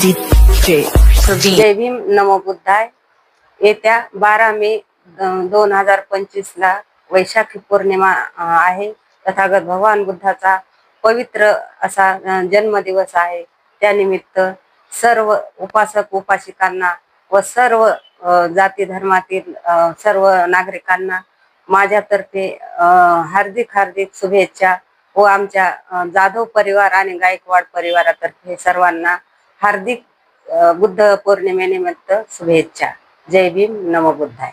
DJ Praveen. जय भीम नमो बुद्धाय येत्या बारा मे दोन हजार पंचवीस ला वैशाखी पौर्णिमा आहे. तथागत भगवान बुद्धाचा पवित्र असा जन्मदिवस आहे. त्यानिमित्त सर्व उपासक उपासिकांना व सर्व जाती धर्मातील सर्व नागरिकांना माझ्यातर्फे हार्दिक हार्दिक शुभेच्छा व आमच्या जाधव परिवार आणि गायकवाड परिवारातर्फे सर्वांना हार्दिक बुद्ध पौर्णिमेनिमित्त शुभेच्छा. जय भीम नमबुद्धाय